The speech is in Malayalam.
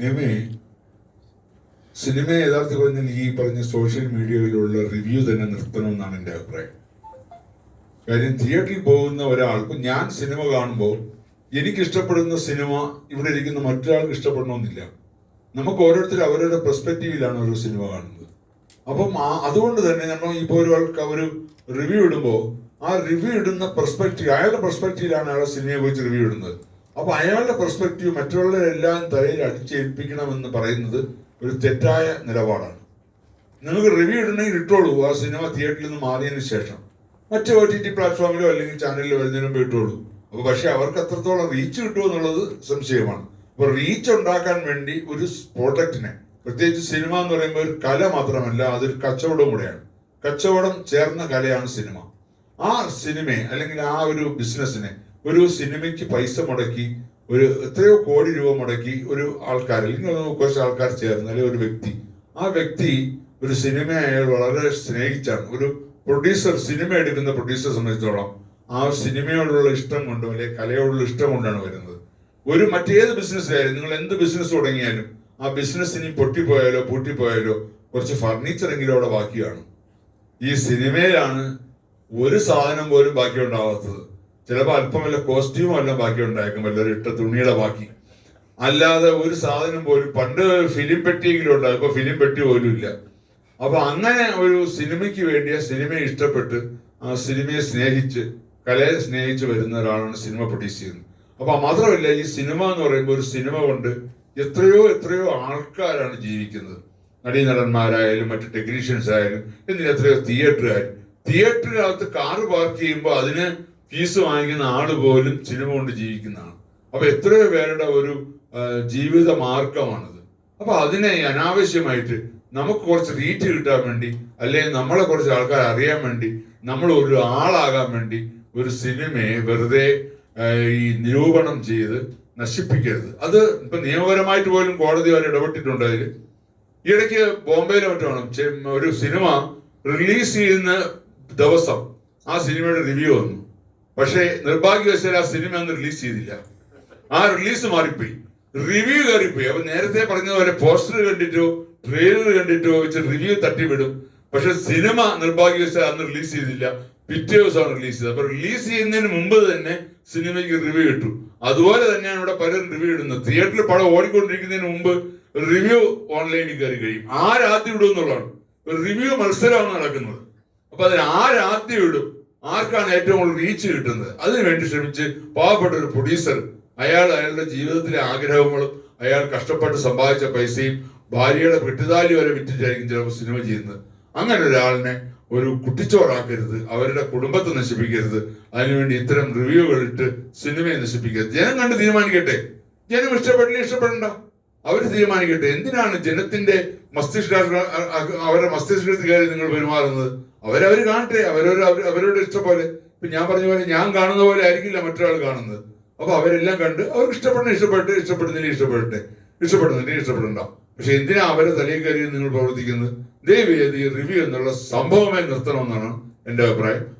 സിനിമയെ സിനിമ യഥാർത്ഥത്തിൽ പറഞ്ഞാൽ ഈ പറഞ്ഞ സോഷ്യൽ മീഡിയയിലുള്ള റിവ്യൂ തന്നെ നിർത്തണമെന്നാണ് എന്റെ അഭിപ്രായം. കാര്യം തിയേറ്ററിൽ പോകുന്ന ഒരാൾക്ക് ഞാൻ സിനിമ കാണുമ്പോൾ എനിക്ക് ഇഷ്ടപ്പെടുന്ന സിനിമ ഇവിടെ ഇരിക്കുന്ന മറ്റൊരാൾക്ക് ഇഷ്ടപ്പെടണമെന്നില്ല. നമുക്ക് ഓരോരുത്തർ അവരുടെ പെർസ്പെക്റ്റീവിലാണ് ഒരു സിനിമ കാണുന്നത്. അപ്പം അതുകൊണ്ട് തന്നെ നമ്മൾ ഇപ്പോൾ ഒരാൾക്ക് അവർ റിവ്യൂ ഇടുമ്പോൾ ആ റിവ്യൂ ഇടുന്ന പെർസ്പെക്റ്റീവ് അയാളുടെ പെർസ്പെക്റ്റീവിലാണ് അയാളെ സിനിമയെ കുറിച്ച് റിവ്യൂ ഇടുന്നത്. അപ്പൊ അയാളുടെ പെർസ്പെക്റ്റീവ് മറ്റുള്ളവരെല്ലാം തലയിൽ അടിച്ചേൽപ്പിക്കണമെന്ന് പറയുന്നത് ഒരു തെറ്റായ നിലപാടാണ്. നിങ്ങൾക്ക് റിവ്യൂ ഇടണമെങ്കിൽ ഇട്ടോളൂ. ആ സിനിമ തിയേറ്ററിൽ നിന്ന് മാറിയതിനു ശേഷം. മറ്റ് ഒ ടി ടി പ്ലാറ്റ്ഫോമിലോ അല്ലെങ്കിൽ ചാനലിലോ വരുന്നതിന് ഇട്ടോളൂ. അപ്പൊ പക്ഷെ അവർക്ക് അത്രത്തോളം റീച്ച് കിട്ടുമോ എന്നുള്ളത് സംശയമാണ്. അപ്പൊ റീച്ച് ഉണ്ടാക്കാൻ വേണ്ടി ഒരു പ്രോഡക്റ്റിനെ പ്രത്യേകിച്ച് സിനിമ എന്ന് പറയുമ്പോൾ ഒരു കല മാത്രമല്ല അതൊരു കച്ചവടവും കൂടെയാണ്. കച്ചവടം ചേർന്ന കലയാണ് സിനിമ ആ സിനിമയെ അല്ലെങ്കിൽ ആ ഒരു ബിസിനസ്സിനെ ഒരു സിനിമയ്ക്ക് പൈസ മുടക്കി ഒരു എത്രയോ കോടി രൂപ മുടക്കി ഒരു ആൾക്കാർ അല്ലെങ്കിൽ കുറച്ച് ആൾക്കാർ ചേർന്ന് അല്ലെങ്കിൽ ഒരു വ്യക്തി. ആ വ്യക്തി ഒരു സിനിമ അയാൾ വളരെ സ്നേഹിച്ചാണ്. ഒരു പ്രൊഡ്യൂസർ സിനിമ എടുക്കുന്ന പ്രൊഡ്യൂസറെ സംബന്ധിച്ചോളം ആ സിനിമയോടുള്ള ഇഷ്ടം കൊണ്ടും അല്ലെങ്കിൽ കലയോടുള്ള ഇഷ്ടം കൊണ്ടാണ് വരുന്നത്. ഒരു മറ്റേത് ബിസിനസ്സിലായാലും നിങ്ങൾ എന്ത് ബിസിനസ് തുടങ്ങിയാലും ആ ബിസിനസ് ഇനി പൊട്ടിപ്പോയാലോ പൂട്ടിപ്പോയാലോ കുറച്ച് ഫർണിച്ചർ എങ്കിലും അവിടെ ബാക്കിയാണ്. ഈ സിനിമയിലാണ് ഒരു സാധനം പോലും ബാക്കി ഉണ്ടാവാത്തത് ചിലപ്പോൾ അല്പം വല്ല കോസ്റ്റ്യൂം അല്ല ബാക്കി ഉണ്ടായേക്കും വല്ലൊരു ഇട്ട തുണിയുടെ ബാക്കി. അല്ലാതെ ഒരു സാധനം പോലും പണ്ട് ഫിലിം പെട്ടിയെങ്കിലും ഉണ്ടാകും ഇപ്പൊ ഫിലിം പെട്ടി പോലും ഇല്ല. അപ്പൊ അങ്ങനെ ഒരു സിനിമയ്ക്ക് വേണ്ടി ആ സിനിമയെ ഇഷ്ടപ്പെട്ട് ആ സിനിമയെ സ്നേഹിച്ച് കലയെ സ്നേഹിച്ച് വരുന്ന ഒരാളാണ് സിനിമ പ്രൊഡ്യൂസ് ചെയ്യുന്നത്. അപ്പൊ മാത്രമല്ല ഈ സിനിമ എന്ന് പറയുമ്പോൾ ഒരു സിനിമ കൊണ്ട് എത്രയോ എത്രയോ ആൾക്കാരാണ് ജീവിക്കുന്നത്. നടീനടന്മാരായാലും മറ്റു ടെക്നീഷ്യൻസ് ആയാലും എന്തിന് എത്രയോ തിയേറ്ററുകാർ തിയേറ്ററിനകത്ത് കാറ് പാർക്ക് ചെയ്യുമ്പോൾ അതിന് ഫീസ് വാങ്ങിക്കുന്ന ആൾ പോലും സിനിമ കൊണ്ട് ജീവിക്കുന്നതാണ്. അപ്പൊ എത്രയോ പേരുടെ ഒരു ജീവിത മാർഗമാണത്. അപ്പൊ അതിനെ അനാവശ്യമായിട്ട് നമുക്ക് കുറച്ച് റീറ്റ് കിട്ടാൻ വേണ്ടി അല്ലെങ്കിൽ നമ്മളെ കുറച്ച് ആൾക്കാർ അറിയാൻ വേണ്ടി നമ്മൾ ഒരു ആളാകാൻ വേണ്ടി ഒരു സിനിമയെ വെറുതെ ഈ നിരൂപണം ചെയ്ത് നശിപ്പിക്കരുത്. അത് ഇപ്പൊ നിയമപരമായിട്ട് പോലും കോടതി അവർ ഇടപെട്ടിട്ടുണ്ട് അതിൽ ഈ ഇടയ്ക്ക് ബോംബെയിലെ മറ്റാണ് ഒരു സിനിമ റിലീസ് ചെയ്യുന്ന ദിവസം ആ സിനിമയുടെ റിവ്യൂ വന്നു. പക്ഷേ നിർഭാഗ്യവശാൽ ആ സിനിമ അന്ന് റിലീസ് ചെയ്തില്ല. ആ റിലീസ് മാറിപ്പോയി. റിവ്യൂ കയറിപ്പോയി. അപ്പൊ നേരത്തെ പറഞ്ഞതുപോലെ പോസ്റ്റർ കണ്ടിട്ടോ ട്രെയിലർ കണ്ടിട്ടോ വെച്ച് റിവ്യൂ തട്ടിവിടും. പക്ഷെ സിനിമ നിർഭാഗ്യവശാൽ അന്ന് റിലീസ് ചെയ്തില്ല. പിറ്റേ ദിവസമാണ് റിലീസ് ചെയ്തത്. അപ്പൊ റിലീസ് ചെയ്യുന്നതിന് മുമ്പ് തന്നെ സിനിമയ്ക്ക് റിവ്യൂ ഇട്ടു. അതുപോലെ തന്നെയാണ് ഇവിടെ പലരും റിവ്യൂ ഇടുന്നത്. തിയേറ്ററിൽ പടം ഓടിക്കൊണ്ടിരിക്കുന്നതിന് മുമ്പ് റിവ്യൂ ഓൺലൈനിൽ കയറി കഴിയും. ആരാദ്യം ഇടും എന്നുള്ളതാണ്. റിവ്യൂ മത്സരമാണ് നടക്കുന്നത്. അപ്പൊ അതിന് ആരാദ്യം ഇടും? ആർക്കാണ് ഏറ്റവും കൂടുതൽ റീച്ച് കിട്ടുന്നത്? അതിനുവേണ്ടി ശ്രമിച്ച് പാവപ്പെട്ട ഒരു പ്രൊഡ്യൂസർ അയാൾ അയാളുടെ ജീവിതത്തിലെ ആഗ്രഹങ്ങളും അയാൾ കഷ്ടപ്പെട്ട് സമ്പാദിച്ച പൈസയും ഭാര്യയുടെ വെട്ടുതാലി വരെ വിറ്റിട്ടായിരിക്കും ചിലപ്പോൾ സിനിമ ചെയ്യുന്നത്. അങ്ങനെ ഒരാളിനെ ഒരു കുട്ടിച്ചോറാക്കരുത് അവരുടെ കുടുംബത്തെ നശിപ്പിക്കരുത് അതിനുവേണ്ടി ഇത്തരം റിവ്യൂകൾ ഇട്ട് സിനിമയെ നശിപ്പിക്കരുത്. ജനം കണ്ട് തീരുമാനിക്കട്ടെ? ജനം ഇഷ്ടപ്പെടില്ല ഇഷ്ടപ്പെടണ്ട. അവർ തീരുമാനിക്കട്ടെ. എന്തിനാണ് ജനത്തിന്റെ മസ്തിഷ്ക അവരുടെ മസ്തിഷ്കത്തിൽ കയറി നിങ്ങൾ പെരുമാറുന്നത്? അവരവർ കാണട്ടെ. അവരവർ അവർ- അവരുടെ ഇഷ്ടം പോലെ ഇപ്പൊ ഞാൻ പറഞ്ഞ പോലെ ഞാൻ കാണുന്ന പോലെ ആയിരിക്കില്ല മറ്റൊരാൾ കാണുന്നത്. അപ്പൊ അവരെല്ലാം കണ്ട് അവർക്ക് ഇഷ്ടപ്പെടുന്ന ഇഷ്ടപ്പെട്ട് ഇഷ്ടപ്പെടുന്നില്ല ഇഷ്ടപ്പെടട്ടെ. ഇഷ്ടപ്പെടുന്നില്ല ഇഷ്ടപ്പെടണ്ട. പക്ഷെ എന്തിനാ അവരെ തലയിൽ കയറി നിങ്ങൾ പ്രവർത്തിക്കുന്നത്? ദയവ് റിവ്യൂ എന്നുള്ള സംഭവമേ നിർത്തണമെന്നാണ് എന്റെ അഭിപ്രായം.